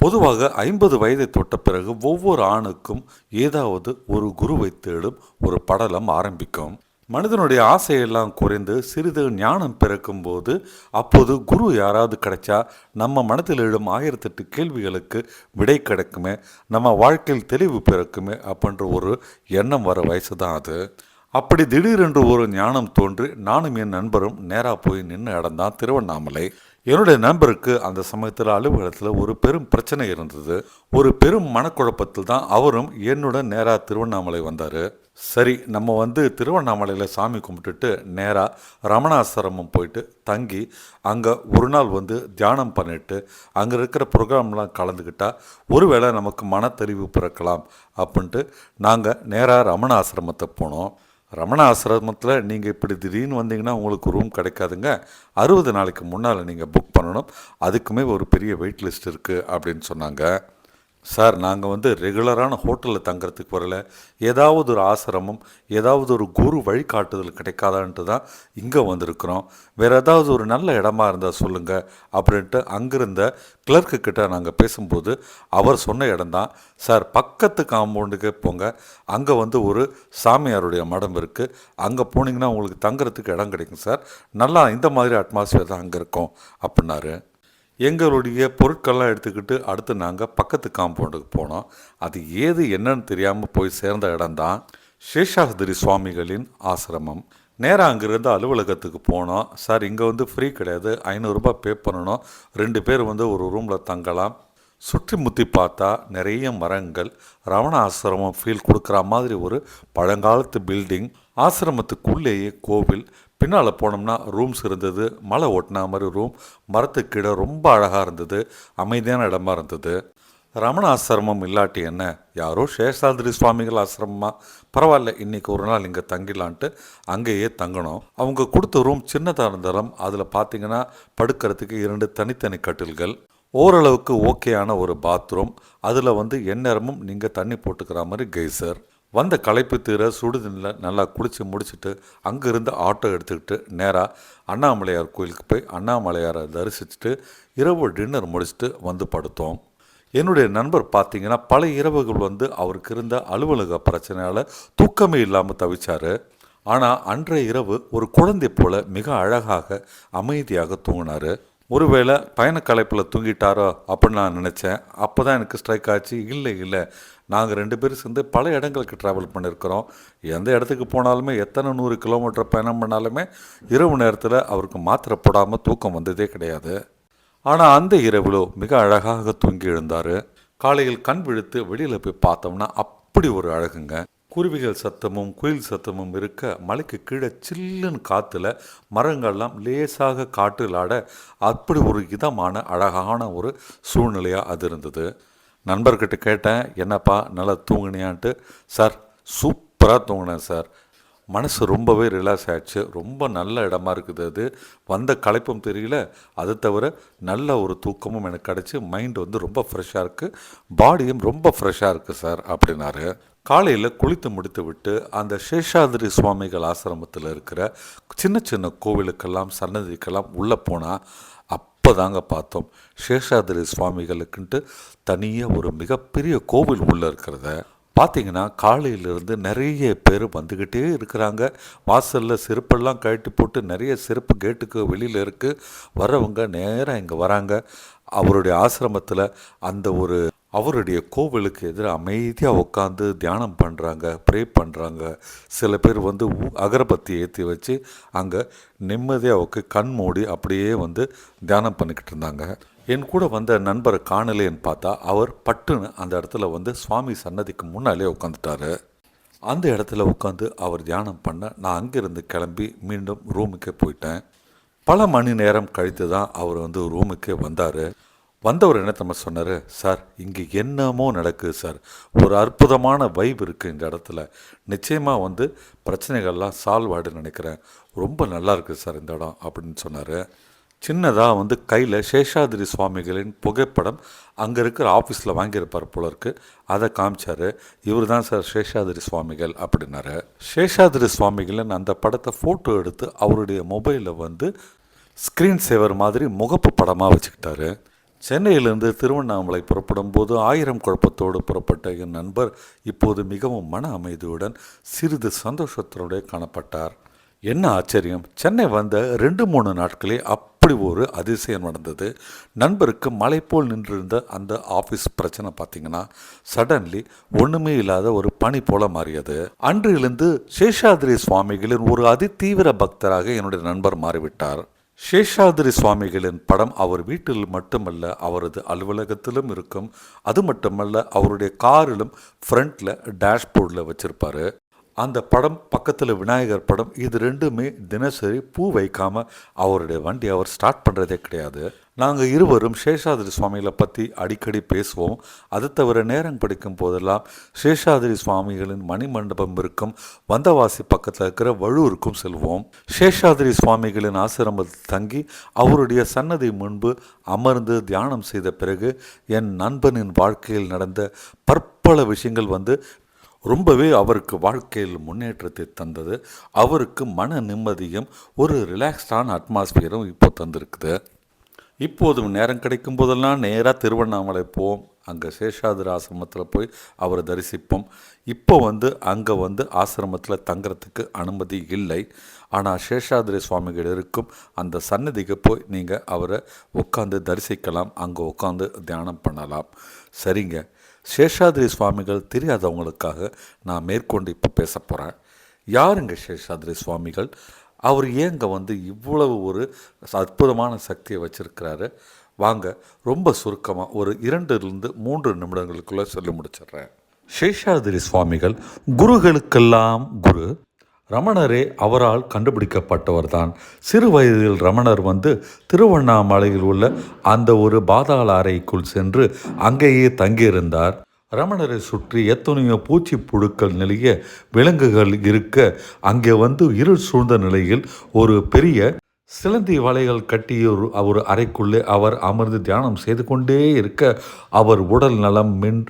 பொதுவாக ஐம்பது வயதை தொட்ட பிறகு ஒவ்வொரு ஆணுக்கும் ஏதாவது ஒரு குருவை தேடும் ஒரு படலம் ஆரம்பிக்கும். மனிதனுடைய ஆசையெல்லாம் குறைந்து சிறிது ஞானம் பிறக்கும் போது அப்போது குரு யாராவது கிடைச்சா நம்ம மனதில் எழும் ஆயிரத்தெட்டு கேள்விகளுக்கு விடை கிடைக்குமே நம்ம வாழ்க்கையில் தெளிவு பிறக்குமே அப்படின்ற ஒரு எண்ணம் வர வயசு தான் அது. அப்படி திடீரென்று ஒரு ஞானம் தோன்றி நானும் என் நண்பரும் நேராக போய் நின்று இடம்தான் திருவண்ணாமலை. என்னுடைய நண்பருக்கு அந்த சமயத்தில் அலுவலகத்தில் ஒரு பெரும் பிரச்சனை இருந்தது. ஒரு பெரும் மனக்குழப்பத்தில் தான் அவரும் என்னுடன் நேராக திருவண்ணாமலை வந்தார். சரி நம்ம வந்து திருவண்ணாமலையில் சாமி கும்பிட்டுட்டு நேராக ரமணாசிரமம் போயிட்டு தங்கி அங்கே ஒரு நாள் வந்து தியானம் பண்ணிட்டு அங்கே இருக்கிற ப்ரோக்ராம்லாம் கலந்துக்கிட்டால் ஒருவேளை நமக்கு மனத்தெளிவு பிறக்கலாம் அப்படின்ட்டு நாங்கள் நேராக ரமணாசிரமத்தை போனோம். ரமண ஆசிரமத்தில் நீங்கள் இப்படி திடீர்னு வந்தீங்கன்னா உங்களுக்கு ரூம் கிடைக்காதுங்க. அறுபது நாளைக்கு முன்னால் நீங்கள் புக் பண்ணணும். அதுக்குமே ஒரு பெரிய வெயிட் லிஸ்ட் இருக்குது அப்படின்னு சொன்னாங்க. சார் நாங்கள் வந்து ரெகுலரான ஹோட்டலில் தங்குறதுக்கு வரல. ஏதாவது ஒரு ஆசிரமம் ஏதாவது ஒரு குரு வழிகாட்டுதல் கிடைக்காதான்ட்டு தான் இங்கே வந்திருக்கிறோம். வேறு ஏதாவது ஒரு நல்ல இடமா இருந்தால் சொல்லுங்கள் அப்படின்ட்டு அங்கிருந்த கிளர்க்கு கிட்ட நாங்கள் பேசும்போது அவர் சொன்ன இடம்தான். சார் பக்கத்து காம்பவுண்டுக்கே போங்க. அங்கே வந்து ஒரு சாமியாருடைய மடம் இருக்குது அங்கே போனீங்கன்னா உங்களுக்கு தங்குறதுக்கு இடம் கிடைக்கும் சார். நல்லா இந்த மாதிரி அட்மாஸ்ஃபியர் தான் அங்கே இருக்கும் அப்படின்னாரு. எங்களுடைய பொருட்கள்லாம் எடுத்துக்கிட்டு அடுத்து நாங்கள் பக்கத்து காம்பவுண்டுக்கு போனோம். அது ஏது என்னன்னு தெரியாமல் போய் சேர்ந்த இடம்தான் சேஷாதிரி சுவாமிகளின் ஆசிரமம். நேராக அங்கேருந்து அலுவலகத்துக்கு போனோம். சார் இங்கே வந்து ஃப்ரீ கிடையாது. ஐநூறுரூபா பே பண்ணணும். ரெண்டு பேர் வந்து ஒரு ரூமில் தங்கலாம். சுற்றி முற்றி பார்த்தா நிறைய மரங்கள். ரவண ஆசிரமம் ஃபீல் கொடுக்குற மாதிரி ஒரு பழங்காலத்து பில்டிங் ஆசிரமத்துக்குள்ளேயே கோவில். பின்னால் போனோம்னா ரூம்ஸ் இருந்தது. மலை ஓட்டின மாதிரி ரூம் மரத்துக்கீழே ரொம்ப அழகாக இருந்தது. அமைதியான இடமா இருந்தது. ரமண ஆசிரமம் இல்லாட்டி என்ன? யாரோ சேஷாதிரி சுவாமிகள் ஆசிரமமா? பரவாயில்ல இன்னைக்கு ஒரு நாள் இங்கே தங்கிடலான்ட்டு அங்கேயே தங்கணும். அவங்க கொடுத்த ரூம் சின்னதாக இருந்தாலும் அதில் பார்த்தீங்கன்னா படுக்கிறதுக்கு இரண்டு தனித்தனி கட்டில்கள். ஓரளவுக்கு ஓகேயான ஒரு பாத்ரூம் அதில் வந்து எந்நேரமும் நீங்கள் தண்ணி போட்டுக்கிற மாதிரி கெய்சர் வந்த களைப்பு தீர சுடுதண்ணில் நல்லா குளித்து முடிச்சுட்டு அங்கேருந்து ஆட்டோ எடுத்துக்கிட்டு நேராக அண்ணாமலையார் கோயிலுக்கு போய் அண்ணாமலையாரை தரிசிச்சுட்டு இரவு டின்னர் முடிச்சுட்டு வந்து படுத்தோம். என்னுடைய நண்பர் பார்த்தீங்கன்னா பல இரவுகள் வந்து அவருக்கு இருந்த அலுவலக பிரச்சனையால் தூக்கமே இல்லாமல் தவிச்சார். ஆனால் அன்றைய இரவு ஒரு குழந்தை போல மிக அழகாக அமைதியாக தூங்கினார். ஒருவேளை பயணக்கலைப்பில் தூங்கிட்டாரோ அப்படின்னு நான் நினச்சேன். அப்போ தான் எனக்கு ஸ்ட்ரைக் ஆச்சு. இல்லை இல்லை. நாங்கள் ரெண்டு பேரும் சேர்ந்து பல இடங்களுக்கு ட்ராவல் பண்ணியிருக்கிறோம் எந்த இடத்துக்கு போனாலுமே எத்தனை நூறு கிலோமீட்டர் பயணம் பண்ணாலுமே இரவு நேரத்தில் அவருக்கு மாத்திரை போடாமல் தூக்கம் வந்ததே கிடையாது. ஆனால் அந்த இரவிலோ மிக அழகாக தூங்கி எழுந்தார். காலையில் கண் விழுத்து வெளியில் போய் பார்த்தோம்னா அப்படி ஒரு அழகுங்க. குருவிகள் சத்தமும் குயில் சத்தமும் இருக்க மலைக்கு கீழே சில்லுன்னு காற்றுல மரங்கள்லாம் லேசாக காற்றிலாட ஆட அப்படி ஒரு இதமான அழகான ஒரு சூழ்நிலையாக அது இருந்தது. நண்பர்கிட்ட கேட்டேன் என்னப்பா நல்லா தூங்கினியான்ட்டு? சார் சூப்பராக தூங்கினேன் சார். மனசு ரொம்பவே ரிலாக்ஸ் ஆயிடுச்சு. ரொம்ப நல்ல இடமா இருக்குது அது. வந்த களைப்பும் தெரியல. அது தவிர நல்ல ஒரு தூக்கமும் எனக்கு கிடச்சி மைண்ட் வந்து ரொம்ப ஃப்ரெஷ்ஷாக இருக்குது பாடியும் ரொம்ப ஃப்ரெஷ்ஷாக இருக்குது சார் அப்படின்னாரு. காலையில் குளித்து முடித்து விட்டு அந்த சேஷாதிரி சுவாமிகள் ஆசிரமத்தில் இருக்கிற சின்ன சின்ன கோவிலுக்கெல்லாம் சன்னதிக்கெல்லாம் உள்ளே போனால் அப்போ தாங்க பார்த்தோம். சேஷாதிரி சுவாமிகளுக்குன்ட்டு தனியாக ஒரு மிகப்பெரிய கோவில் உள்ளே இருக்கிறத பார்த்தீங்கன்னா காலையிலிருந்து நிறைய பேர் வந்துக்கிட்டே இருக்கிறாங்க. வாசலில் செருப்பெல்லாம் கழட்டி போட்டு நிறைய செருப்பு கேட்டுக்கு வெளியில் இருக்குது வர்றவங்க நேராக இங்கே வராங்க. அவருடைய ஆசிரமத்தில் அந்த ஒரு அவருடைய கோவிலுக்கு எதிராக அமைதியாக உட்காந்து தியானம் பண்ணுறாங்க ப்ரே பண்ணுறாங்க சில பேர் வந்து அகரபத்தி ஏற்றி வச்சு அங்கே நிம்மதியாக உக்கு கண் மூடி அப்படியே வந்து தியானம் பண்ணிக்கிட்டு இருந்தாங்க. என் கூட வந்த நண்பரை காணலேன்னு பார்த்தா அவர் பட்டுன்னு அந்த இடத்துல வந்து சுவாமி சன்னதிக்கு முன்னாலே உட்காந்துட்டாரு அந்த இடத்துல உட்காந்து அவர் தியானம் பண்ண நான் அங்கேருந்து கிளம்பி மீண்டும் ரூமுக்கே போயிட்டேன். பல மணி நேரம் கழித்து தான் அவர் வந்து ரூமுக்கே வந்தார். வந்தவர் என்ன தம்ம சொன்னார்? சார் இங்கே என்னமோ நடக்குது சார். ஒரு அற்புதமான வைப் இருக்குது இந்த இடத்துல. நிச்சயமாக வந்து பிரச்சனைகள்லாம் சால்வ் ஆகிடுன்னு நினைக்கிறேன். ரொம்ப நல்லா இருக்குது சார் இந்த இடம் அப்படின்னு சொன்னார். சின்னதாக வந்து கையில் சேஷாதிரி சுவாமிகளின் புகைப்படம் அங்கே இருக்கிற ஆஃபீஸில் வாங்கியிருப்பார் போல இருக்கு. அதை காமிச்சார். இவர் தான் சார் சேஷாதிரி சுவாமிகள் அப்படின்னாரு. சேஷாதிரி சுவாமிகளின் அந்த படத்தை ஃபோட்டோ எடுத்து அவருடைய மொபைலில் வந்து ஸ்க்ரீன் சேவர் மாதிரி முகப்பு படமாக வச்சுக்கிட்டாரு. சென்னையிலிருந்து திருவண்ணாமலை புறப்படும் போது ஆயிரம் குழப்பத்தோடு புறப்பட்ட என் நண்பர் இப்போது மிகவும் மன அமைதியுடன் சிறிது சந்தோஷத்தோடு காணப்பட்டார். என்ன ஆச்சரியம்? சென்னை வந்த ரெண்டு மூணு நாட்களே அப்படி ஒரு அதிசயம் நடந்தது. நண்பருக்கு மலை போல் நின்றிருந்த அந்த ஆஃபீஸ் பிரச்சனை பார்த்தீங்கன்னா சடன்லி ஒன்றுமே இல்லாத ஒரு பனி போல மாறியது. அன்றிலிருந்து சேஷாதிரி சுவாமிகளின் ஒரு அதிதீவிர பக்தராக என்னுடைய நண்பர் மாறிவிட்டார். சேஷாதிரி சுவாமிகளின் படம் அவர் வீட்டில் மட்டுமல்ல அவரது அலுவலகத்திலும் இருக்கும். அது மட்டுமல்ல அவருடைய காரிலும் ஃப்ரண்ட்டில் டேஷ்போர்டில் வச்சுருப்பார். அந்த படம் பக்கத்தில் விநாயகர் படம் இது ரெண்டுமே தினசரி பூ வைக்காமல் அவருடைய வண்டி அவர் ஸ்டார்ட் பண்ணுறதே கிடையாது. நாங்கள் இருவரும் சேஷாதிரி சுவாமிகளை பற்றி அடிக்கடி பேசுவோம். அது தவிர நேரம் படிக்கும் போதெல்லாம் சேஷாதிரி சுவாமிகளின் மணிமண்டபம் இருக்கும் வந்தவாசி பக்கத்தில் இருக்கிற வழுவூருக்கும் செல்வோம். சேஷாதிரி சுவாமிகளின் ஆசிரமத்தில் தங்கி அவருடைய சன்னதி முன்பு அமர்ந்து தியானம் செய்த பிறகு என் நண்பனின் வாழ்க்கையில் நடந்த பற்பல விஷயங்கள் வந்து ரொம்பவே அவருக்கு வாழ்க்கையில் முன்னேற்றத்தை தந்தது. அவருக்கு மன நிம்மதியும் ஒரு ரிலாக்ஸ்டான அட்மாஸ்பியரும் இப்போ தந்திருக்குது. இப்போது நேரம் கிடைக்கும் போதெல்லாம் நேராக திருவண்ணாமலை போவோம். அங்கே சேஷாதிரி ஆசிரமத்தில் போய் அவரை தரிசிப்போம். இப்போ வந்து அங்கே வந்து ஆசிரமத்தில் தங்குறதுக்கு அனுமதி இல்லை. ஆனால் சேஷாதிரி சுவாமிகள் இருக்கும். அந்த சன்னதிக்கு போய் நீங்கள் அவரை உட்காந்து தரிசிக்கலாம். அங்கே உட்காந்து தியானம் பண்ணலாம். சரிங்க. சேஷாதிரி சுவாமிகள் தெரியாதவங்களுக்காக நான் மேற்கொண்டு இப்போ பேச போகிறேன் யாருங்க சேஷாதிரி சுவாமிகள்? அவர் ஏங்க வந்து இவ்வளவு ஒரு அற்புதமான சக்தியை வச்சுருக்கிறாரு? வாங்க ரொம்ப சுருக்கமாக ஒரு இரண்டுலேருந்து மூன்று நிமிடங்களுக்குள்ளே சொல்லி முடிச்சிடுறேன். சேஷாதிரி சுவாமிகள் குருகளுக்கெல்லாம் குரு ரமணரே அவரால் கண்டுபிடிக்கப்பட்டவர்தான். சிறு வயதில் ரமணர் வந்து திருவண்ணாமலையில் உள்ள அந்த ஒரு பாதாள அறைக்குள் சென்று அங்கேயே தங்கியிருந்தார். ரமணரை சுற்றி எத்தனையோ பூச்சி புழுக்கள் நிலைய விலங்குகள் இருக்க அங்கே வந்து இருள் சூழ்ந்த நிலையில் ஒரு பெரிய சிலந்தி வலைகள் கட்டிய ஒரு ஒரு அறைக்குள்ளே அவர் அமர்ந்து தியானம் செய்து கொண்டே இருக்க அவர் உடல் நலம் மின்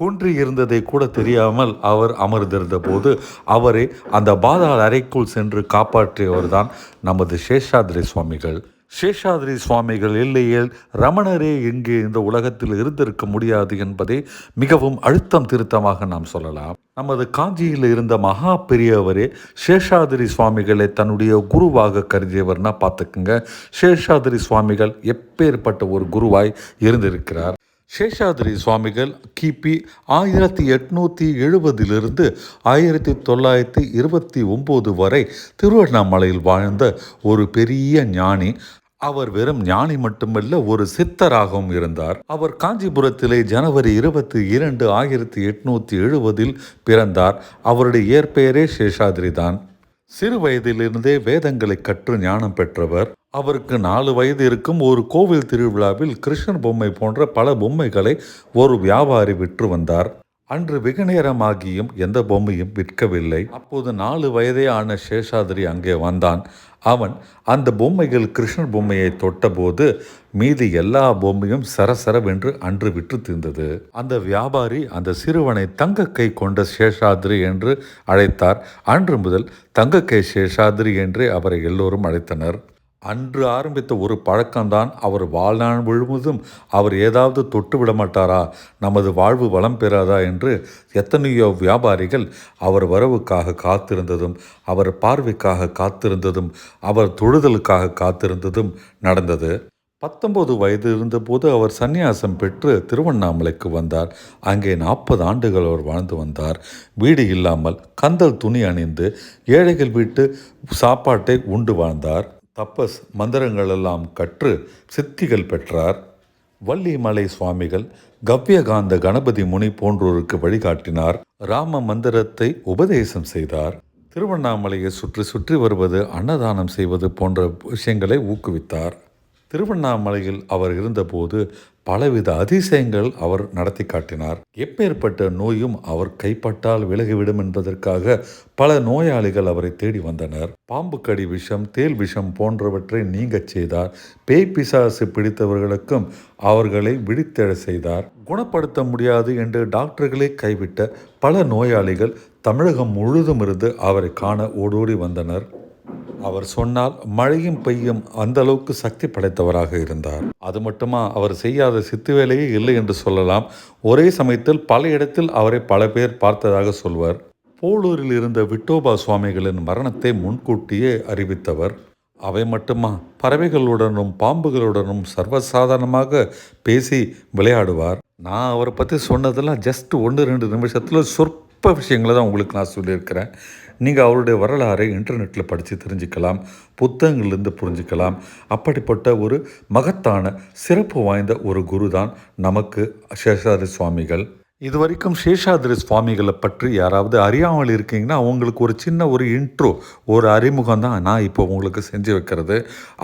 குன்றி இருந்ததை கூட தெரியாமல் அவர் அமர்ந்திருந்த போது அவரை அந்த பாதாள அறைக்குள் சென்று காப்பாற்றியவர் தான் நமது சேஷாதிரி சுவாமிகள். சேஷாதிரி சுவாமிகள் இல்லையேல் ரமணரே இங்கே இந்த உலகத்தில் இருந்திருக்க முடியாது என்பதை மிகவும் அழுத்தம் திருத்தமாக நாம் சொல்லலாம். நமது காஞ்சியில் இருந்த மகா பெரியவரே சேஷாதிரி சுவாமிகளை தன்னுடைய குருவாக கருதியவர்னா பார்த்துக்குங்க. சேஷாதிரி சுவாமிகள் எப்பேற்பட்ட ஒரு குருவாய் இருந்திருக்கிறார். சேஷாதிரி சுவாமிகள் கிபி ஆயிரத்தி எட்நூற்றி எழுபதிலிருந்து ஆயிரத்தி தொள்ளாயிரத்தி இருபத்தி ஒம்பது வரை திருவண்ணாமலையில் வாழ்ந்த ஒரு பெரிய ஞானி. அவர் வெறும் ஞானி மட்டுமல்ல ஒரு சித்தராகவும் இருந்தார். அவர் காஞ்சிபுரத்திலே ஜனவரி இருபத்தி இரண்டு ஆயிரத்தி எட்நூற்றி எழுபதில் பிறந்தார். அவருடைய இயற்பெயரே சேஷாதிரி தான் சிறு வயதிலிருந்தே வேதங்களை கற்று ஞானம் பெற்றவர். அவருக்கு நாலு வயது இருக்கும். ஒரு கோவில் திருவிழாவில் கிருஷ்ணன் பொம்மை போன்ற பல பொம்மைகளை ஒரு வியாபாரி விற்று வந்தார். அன்று வெகு நேரமாகியும் எந்த பொம்மையும் விற்கவில்லை. அப்போது நாலு வயதே ஆன சேஷாதிரி அங்கே வந்தான். அவன் அந்த பொம்மைகள் கிருஷ்ணன் பொம்மையை தொட்டபோது மீதி எல்லா பொம்மையும் சரசரவென்று அன்று விற்று தீர்ந்தது. அந்த வியாபாரி அந்த சிறுவனை தங்கக்கை கொண்ட சேஷாதிரி என்று அழைத்தார். அன்று முதல் தங்கக்கை சேஷாதிரி என்றே அவரை எல்லோரும் அழைத்தனர். அன்று ஆரம்பித்த ஒரு பழக்கம்தான் அவர் வாழ்நாள் முழுவதும் அவர் ஏதாவது தொட்டு விட மாட்டாரா? நமது வாழ்வு வளம் பெறாதா? என்று எத்தனையோ வியாபாரிகள் அவர் வரவுக்காக காத்திருந்ததும் அவர் பார்வைக்காக காத்திருந்ததும் அவர் தொழுதலுக்காக காத்திருந்ததும் நடந்தது. பத்தொன்பது வயது இருந்தபோது அவர் சந்நியாசம் பெற்று திருவண்ணாமலைக்கு வந்தார். அங்கே நாற்பது ஆண்டுகள் அவர் வாழ்ந்து வந்தார். வீடு இல்லாமல் கந்தல் துணி அணிந்து ஏழைகள் வீட்டு சாப்பாட்டை உண்டு வாழ்ந்தார். தப்பஸ் மந்திரங்களெல்லாம் கற்று சித்திகள் பெற்றார். வள்ளிமலை சுவாமிகள் கவ்யகாந்த கணபதி முனி போன்றோருக்கு வழிகாட்டினார். ராம மந்திரத்தை உபதேசம் செய்தார். திருவண்ணாமலையை சுற்றி சுற்றி வருவது அன்னதானம் செய்வது போன்ற விஷயங்களை ஊக்குவித்தார். திருவண்ணாமலையில் அவர் இருந்தபோது பலவித அதிசயங்கள் அவர் நடத்தி காட்டினார். எப்பேற்பட்ட நோயும் அவர் கைப்பட்டால் விலகிவிடும் என்பதற்காக பல நோயாளிகள் அவரை தேடி வந்தனர். பாம்பு கடி விஷம் தேல் விஷம் போன்றவற்றை நீங்கச் செய்தார். பேய் பிசாசு பிடித்தவர்களுக்கும் அவர்களை விழித்தெழ செய்தார். குணப்படுத்த முடியாது என்று டாக்டர்களே கைவிட்ட பல நோயாளிகள் தமிழகம் முழுதும் இருந்து அவரை காண ஓடோடி வந்தனர். அவர் சொன்னால் மழையும் பெய்யும் அந்த அளவுக்கு சக்தி படைத்தவராக இருந்தார். அது மட்டுமா அவர் செய்யாத சித்து வேலையே இல்லை என்று சொல்லலாம். ஒரே சமயத்தில் பல இடத்தில் அவரை பல பேர் பார்த்ததாக சொல்வர். போலூரில் இருந்த விட்டோபா சுவாமிகளின் மரணத்தை முன்கூட்டியே அறிவித்தவர். அவை மட்டுமா பறவைகளுடனும் பாம்புகளுடனும் சர்வசாதாரணமாக பேசி விளையாடுவார். நான் அவரை பற்றி சொன்னதெல்லாம் ஜஸ்ட் ஒன்று ரெண்டு நிமிஷத்தில் சொற்ப விஷயங்களை தான் உங்களுக்கு நான் சொல்லியிருக்கிறேன். நீங்கள் அவருடைய வரலாறை இன்டர்நெட்டில் படித்து தெரிஞ்சுக்கலாம் புத்தகங்கள்லேருந்து புரிஞ்சுக்கலாம். அப்படிப்பட்ட ஒரு மகத்தான சிறப்பு வாய்ந்த ஒரு குரு தான் நமக்கு சேஷாதி சுவாமிகள். இது வரைக்கும் சேஷாதிரி சுவாமிகளை பற்றி யாராவது அறியாமல் இருக்கீங்கன்னா அவங்களுக்கு ஒரு சின்ன ஒரு இன்ட்ரோ ஒரு அறிமுகம் தான் நான் இப்போ உங்களுக்கு செஞ்சு வைக்கிறது.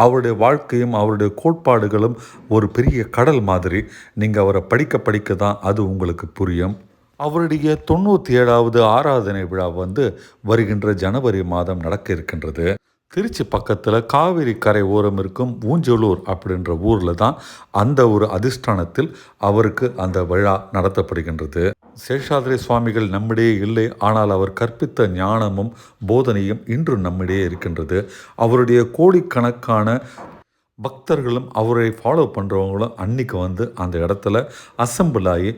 அவருடைய வாழ்க்கையும் அவருடைய கோட்பாடுகளும் ஒரு பெரிய கடல் மாதிரி. நீங்கள் அவரை படிக்க படிக்க தான் அது உங்களுக்கு புரியும். அவருடைய தொண்ணூற்றி ஏழாவது ஆராதனை விழா வந்து வருகின்ற ஜனவரி மாதம் நடக்க இருக்கின்றது. திருச்சி பக்கத்தில் காவிரி கரை ஓரம் இருக்கும் ஊஞ்சலூர் அப்படின்ற ஊரில் தான் அந்த ஒரு அதிஷ்டானத்தில் அவருக்கு அந்த விழா நடத்தப்படுகின்றது. சேஷாதிரி சுவாமிகள் நம்மிடையே இல்லை ஆனால் அவர் கற்பித்த ஞானமும் போதனையும் இன்று நம்மிடையே இருக்கின்றது. அவருடைய கோடிக்கணக்கான பக்தர்களும் அவரை ஃபாலோ பண்ணுறவங்களும் அன்னைக்கு வந்து அந்த இடத்துல அசம்பிள் ஆகி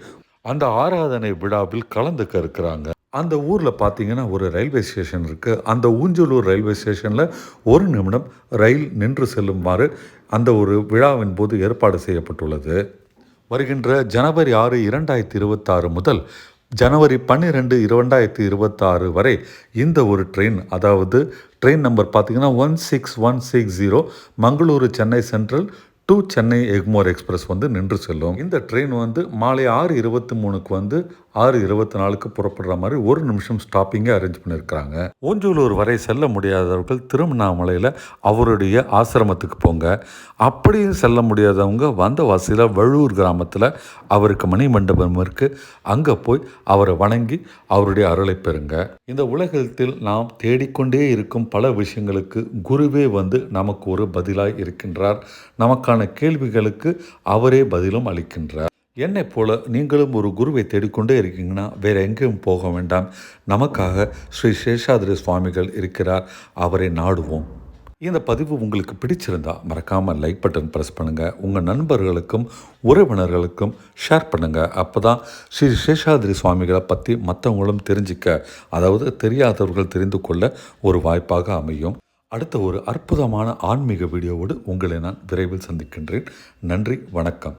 அந்த ஆராதனை விழாவில் கலந்துக்க இருக்கிறாங்க. அந்த ஊரில் பார்த்தீங்கன்னா ஒரு ரயில்வே ஸ்டேஷன் இருக்குது அந்த ஊஞ்சலூர் ரயில்வே ஸ்டேஷனில் ஒரு நிமிடம் ரயில் நின்று செல்லுமாறு அந்த ஒரு விழாவின் போது ஏற்பாடு செய்யப்பட்டுள்ளது. வருகின்ற ஜனவரி ஆறு இரண்டாயிரத்தி இருபத்தாறு முதல் ஜனவரி பன்னிரெண்டு இரண்டாயிரத்தி இருபத்தாறு வரை இந்த ஒரு ட்ரெயின் அதாவது ட்ரெயின் நம்பர் பார்த்தீங்கன்னா one six one six zero Mangaluru Chennai Central to Chennai Egmore express வந்து நின்று செல்லும். இந்த ட்ரெயின் வந்து மாலை ஆறு இருபத்தி மூணுக்கு வந்து ஆறு இருபத்தி நாலுக்கு புறப்படுற மாதிரி ஒரு நிமிஷம் ஸ்டாப்பிங்கை அரேஞ்ச் பண்ணியிருக்கிறாங்க ஓஞ்சூலூர் வரை செல்ல முடியாதவர்கள் திருவண்ணாமலையில் அவருடைய ஆசிரமத்துக்கு போங்க. அப்படியும் செல்ல முடியாதவங்க வந்தவாசியில் வழுவூர் கிராமத்தில் அவருக்கு மணி மண்டபம் இருக்குது அங்கே போய் அவரை வணங்கி அவருடைய அருளை பெறுங்க. இந்த உலகத்தில் நாம் தேடிக்கொண்டே இருக்கும் பல விஷயங்களுக்கு குருவே வந்து நமக்கு ஒரு பதிலாக இருக்கின்றார். நமக்கான கேள்விகளுக்கு அவரே பதிலும் அளிக்கின்றார். என்னை போல நீங்களும் ஒரு குருவை தேடிக்கொண்டே இருக்கீங்கன்னா வேற எங்கேயும் போக வேண்டாம். நமக்காக ஸ்ரீ சேஷாதிரி சுவாமிகள் இருக்கிறார். அவரை நாடுவோம். இந்த பதிவு உங்களுக்கு பிடிச்சிருந்தா மறக்காமல் லைக் பட்டன் ப்ரெஸ் பண்ணுங்கள் உங்கள் நண்பர்களுக்கும் உறவினர்களுக்கும் ஷேர் பண்ணுங்கள் அப்போ தான் ஸ்ரீ சேஷாதிரி சுவாமிகளை பற்றி மற்றவங்களும் தெரிஞ்சிக்க அதாவது தெரியாதவர்கள் தெரிந்து கொள்ள ஒரு வாய்ப்பாக அமையும். அடுத்த ஒரு அற்புதமான ஆன்மீக வீடியோவோடு உங்களை நான் விரைவில் சந்திக்கின்றேன். நன்றி வணக்கம்.